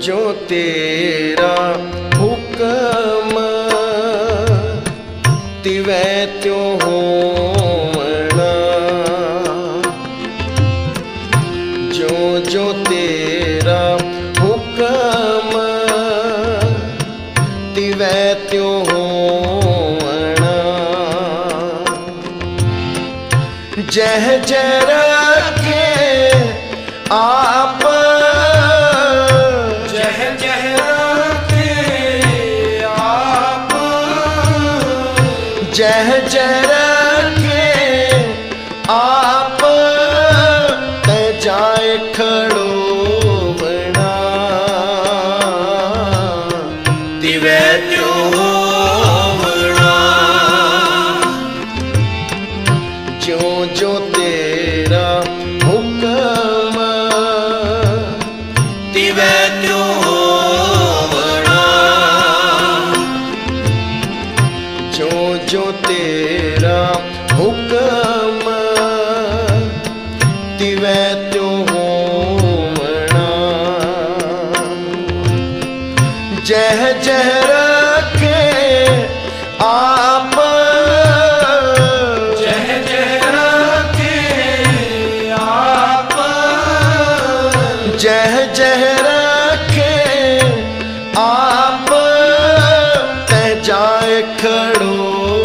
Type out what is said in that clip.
ਜੋ ਤੇਰਾ ਹੁਕਮ ਤਿਵੈ ਤਿਉ ਹੋਵਣਾ। ਜੋ ਜੋ ਤੇਰਾ ਹੁਕਮ ਤਿਵੈ ਤਿਉ ਹੋਵਣਾ। ਜਹ ਜਹ ਰਖੇ ਆ ਜਹ ਜਹ ਰਖੇ ਆਪ ਤੈ ਜਾਏ ਖੜੋਵਣਾ ਦਿਵੈ ਤਿਉ ਹੋਵਣਾ ਜਿਉ ਜੋ ਤੇਰਾ ਮੰਨਿਓ ਜੋ ਤੇਰਾ ਹੁਕਮ ਤਿਵੈ ਤਿਉ ਹੋਵਣਾ। ਜਹ ਜਹ ਰਖੇ ਆਪ। ਜਹ ਜਹ खड़ो